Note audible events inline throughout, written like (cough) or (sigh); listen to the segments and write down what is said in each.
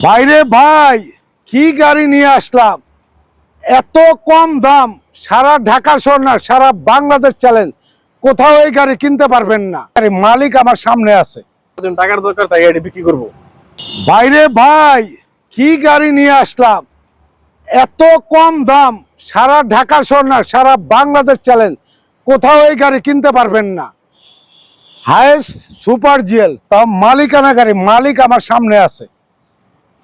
বাইরে ভাই কি গাড়ি নিয়ে আসলাম? এত কম দাম সারা ঢাকা শহর না সারা বাংলাদেশ চ্যালেঞ্জ কোথাও এই গাড়ি কিনতে পারবেন না। আরে মালিক আমার সামনে আছে। টাকার দরকার তাই গাড়ি বিক্রি করব। বাইরে ভাই কি গাড়ি নিয়ে আসলাম? এত কম দাম সারা ঢাকা শহর না সারা বাংলাদেশ চ্যালেঞ্জ কোথাও এই গাড়ি কিনতে পারবেন না। হায়েস্ট সুপার জিএল তাও মালিকানা গাড়ি মালিক আমার সামনে আছে।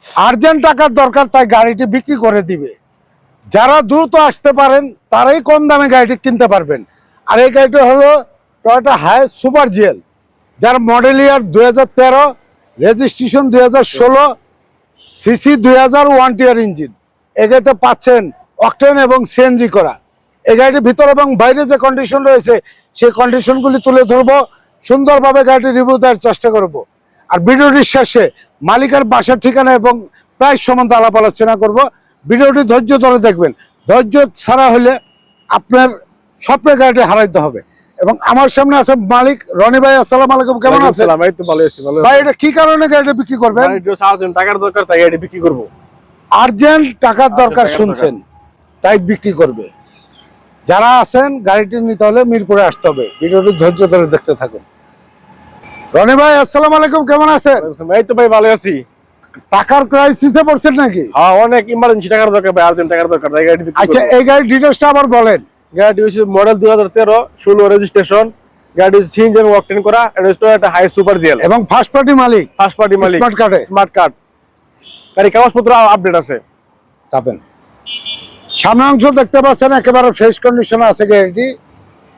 আর্জেন্ট টাকার দরকার, তাই গাড়িটি বিক্রি করে দিবে। যারা দ্রুত আসতে পারেন, তারাই কম দামে গাড়িটি কিনতে পারবেন। আর এই গাড়িটি হলো টয়টা হায়েস্ট সুপার জিএল যার মডেল ইয়ার তেরো রেজিস্ট্রেশন দুই হাজার ষোলো সিসি দুই হাজার ওয়ান টিয়ার ইঞ্জিন এগাইতে পাচ্ছেন অকটেন এবং সিএনজি করা। এই গাড়িটির ভিতর এবং বাইরে যে কন্ডিশন রয়েছে, সেই কন্ডিশনগুলি তুলে ধরবো, সুন্দরভাবে গাড়িটি রিভিউ দেওয়ার চেষ্টা করব। আর ভিডিওটির শেষে মালিকের বাসার ঠিকানা এবং প্রাইস সম্বন্ধে আলাপ আলোচনা করব। ভিডিওটি ধৈর্য ধরে দেখবেন। ধৈর্য ছাড়া হলে আপনার স্বপ্নের গাড়িটি হারাইতে হবে। এবং আমার সামনে আছে মালিক রনি ভাই আসসালাম আলাইকুম। কেমন আছেন? এই তো ভালো আছি ভালো ভাই এটা কি কারণে গাড়িটা বিক্রি করবেন? আর্জেন্ট টাকার দরকার তাই গাড়ি বিক্রি করব। আর্জেন্ট টাকার দরকার শুনছেন তাই বিক্রি করবে। যারা আছেন গাড়িটি নিতে হলে মিরপুরে আসতে হবে। ভিডিওটি ধৈর্য ধরে দেখতে থাকুন। রনি ভাই আসসালাম আলাইকুম কেমন আছেন? এই তো ভাই ভালো আছি। টাকার ক্রাইসিসে পড়ছেন নাকি? হ্যাঁ অনেক ইমার্জেন্সি টাকার দরকার ভাই আর্জেন্ট টাকার দরকার। তাই গাড়ি আচ্ছা এই গাড়ির ডিটেলসটা আবার বলেন। গাড়ি হচ্ছে মডেল দুই হাজার তেরো ষোলো রেজিস্ট্রেশন গাড়ি এবং অকটেন করা। এটা হচ্ছে একটা হাই সুপার জিএল এবং ফার্স্ট পার্টি মালিক। ফার্স্ট পার্টি মালিক। স্মার্ট কার্ডে স্মার্ট কার্ড গাড়ি কাগজপত্র আপডেট আছে। চাপেন সামনে অংশ দেখতে পাচ্ছেন একেবারে ফ্রেশ কন্ডিশনে আছে গাড়িটি।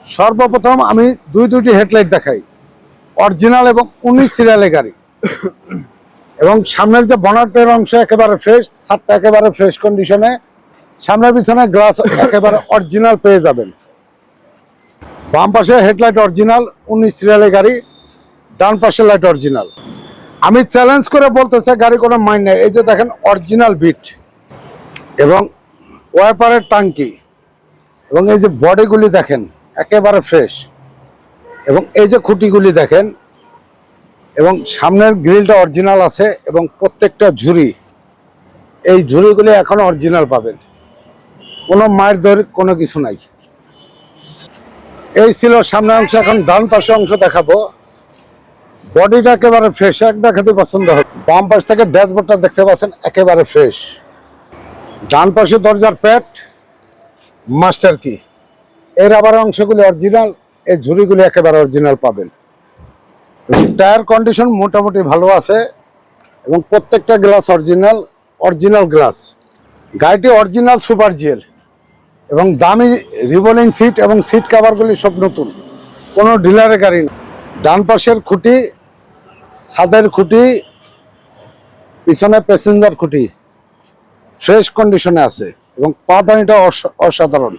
সর্বপ্রথম আমি দুই দুটি হেডলাইট দেখাই। অরিজিনাল এবং উনিশ সিরিয়ালের গাড়ি। এবং সামনের যে বনাটের অংশ একেবারে ফ্রেশ সাতটা একেবারে ফ্রেশ কন্ডিশনে সামনের পিছনে গ্লাস একেবারে অরিজিনাল পেয়ে যাবেন। বাম পাশে হেডলাইট অরিজিনাল উনিশ সিরিয়ালের গাড়ি, ডান পাশে লাইট অরিজিনাল আমি চ্যালেঞ্জ করে বলতে চাই, গাড়ি কোনো মাইন নেই। এই যে দেখেন অরিজিনাল বিট এবং ওয়াইপারের টাঙ্কি। এবং এই যে বডিগুলি দেখেন, একেবারে ফ্রেশ এবং এই যে খুঁটিগুলি দেখেন, এবং সামনের গ্রিলটা অরিজিনাল আছে এবং প্রত্যেকটা ঝুড়ি, এই ঝুড়িগুলি এখন অরিজিনাল পাবেন। কোনো মায়ের দর কোনো কিছু নাই। এই ছিল সামনের অংশ, এখন ডান পাশে অংশ দেখাবো। বডিটা একেবারে ফ্রেশ এক দেখাতে পছন্দ হবে। বাম পাশ থেকে ড্যাশবোর্ডটা দেখতে পাচ্ছেন, একেবারে ফ্রেশ ডান পাশে দরজার প্যাট মাস্টার কি এর আবার অংশগুলি অরিজিনাল এই ঝুড়িগুলি একেবারে অরিজিনাল পাবেন। টায়ার কন্ডিশন মোটামুটি ভালো আছে এবং প্রত্যেকটা গ্লাস অরিজিনাল অরিজিনাল গ্লাস গাড়িটি অরিজিনাল সুপার জিএল এবং দামি রিভলিং সিট এবং সিট কাভারগুলি সব নতুন। কোনো ডিলারের গাড়ি না। ডান পাশের খুঁটি, ছাদের খুঁটি, পিছনে প্যাসেঞ্জার খুঁটি। ফ্রেশ কন্ডিশনে আছে এবং পাদানিটা অসাধারণ।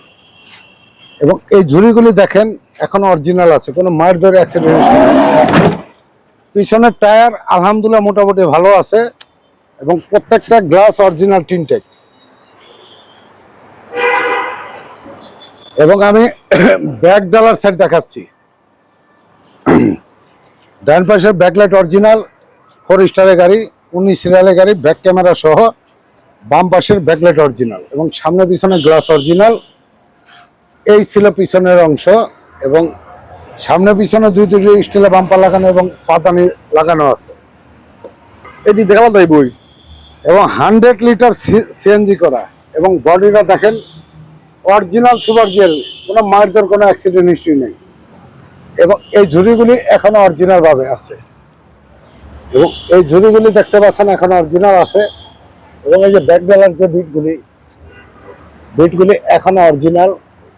এবং এই ঝুড়িগুলি দেখেন, এখনও অরিজিনাল আছে, কোনো মায়ের ধরে অ্যাক্সিডেন্ট পিছনের টায়ার আলহামদুলিল্লাহ মোটামুটি ভালো আছে এবং প্রত্যেকটা গ্লাস অরিজিনাল টিনটেক এবং আমি (coughs) ব্যাক ডালার সাইড দেখাচ্ছি। (coughs) ডান পাশের ব্যাকলাইট অরিজিনাল ফোর স্টারের গাড়ি, উনিশ সিরিয়ালের গাড়ি ব্যাক ক্যামেরা সহ বাম পাশের ব্যাকলাইট অরিজিনাল এবং সামনে পিছনে গ্লাস অরিজিনাল এই ছিল পিছনের অংশ এবং সামনে পিছনে দুই দুটি স্টিলের বাম্পার লাগানো এবং পাতানি লাগানো আছে। এটি দেখালাম তাই বই। এবং হান্ড্রেড লিটার সিএনজি করা এবং বডিটা দেখেন অরিজিনাল সুপার জেল কোনো মায়ের কোনো অ্যাক্সিডেন্ট হিস্ট্রি নেই। এবং এই ঝুড়িগুলি এখনও অরিজিনাল ভাবে আছে। এবং এই ঝুড়িগুলি দেখতে পাচ্ছেন এখন অরিজিনাল আছে। এবং এই যে ব্যাক বেলার যে বিটগুলি বিটগুলি এখনও অরিজিনাল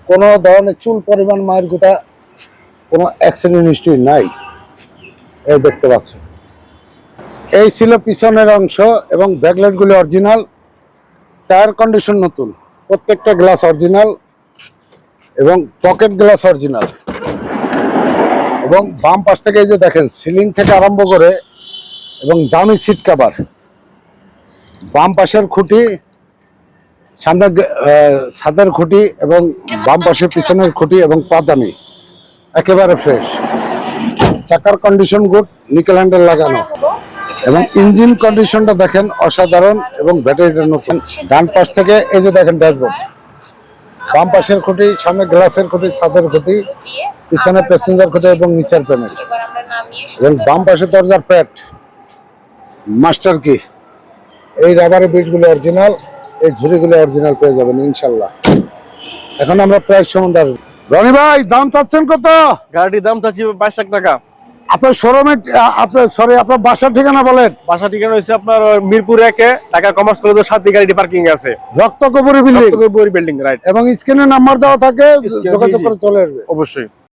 কোনো ধরনের চুল পরিমাণ মায়ের গোটা কোনো অ্যাক্সিডেন্ট হিস্ট্রি নাই। এই দেখতে পাচ্ছেন। এই ছিল পিছনের অংশ এবং ব্যাকলাইটগুলি অরিজিনাল টায়ার কন্ডিশন নতুন। প্রত্যেকটা গ্লাস অরিজিনাল এবং পকেট গ্লাস অরিজিনাল এবং বাম পাশ থেকে এই যে দেখেন সিলিং থেকে আরম্ভ করে এবং দামি সিট কাভার বাম পাশের খুঁটি সামনে ছাদের খুঁটি এবং বাম পাশের পিছনের খুঁটি এবং পাদানি। একেবারে ফ্রেশ চাকার কন্ডিশন গুড নিকেল হ্যান্ডেল লাগানো। এবং ইঞ্জিন কন্ডিশনটা দেখেন অসাধারণ এবং ব্যাটারিটা নতুন। ডান পাশ থেকে এই যে দেখেন ড্যাশবোর্ড বাম পাশের খুঁটি, সামনে গ্লাসের খুঁটি, ছাদের খুঁটি, পিছনে প্যাসেঞ্জার খুঁটি এবং নিচের প্যানেল এবং বাম পাশে দরজার প্যাট মাস্টার কি এই রাবারের বিটগুলো অরিজিনাল এই ঝুড়িগুলো অরিজিনাল পেয়ে যাবেন ইনশাল্লাহ। এখন আমরা সম্বন্ধে আসব। রনি ভাই দাম চাচ্ছেন কত? গাড়িটির দাম চাচ্ছি বাইশ লাখ টাকা। আপনার শোরুমে আপনার সরি আপনার বাসার ঠিকানা বলেন। বাসা ঠিকানা হচ্ছে আপনার মিরপুর একে ঢাকা কমার্স কলেজের সাথে গাড়িটি পার্কিং আছে। রক্ত কপুরি বিল্ডিং বিল্ডিং রাইট এবং স্ক্রিনে নাম্বার দেওয়া থাকে যোগাযোগ। করে চলে আসবে। অবশ্যই।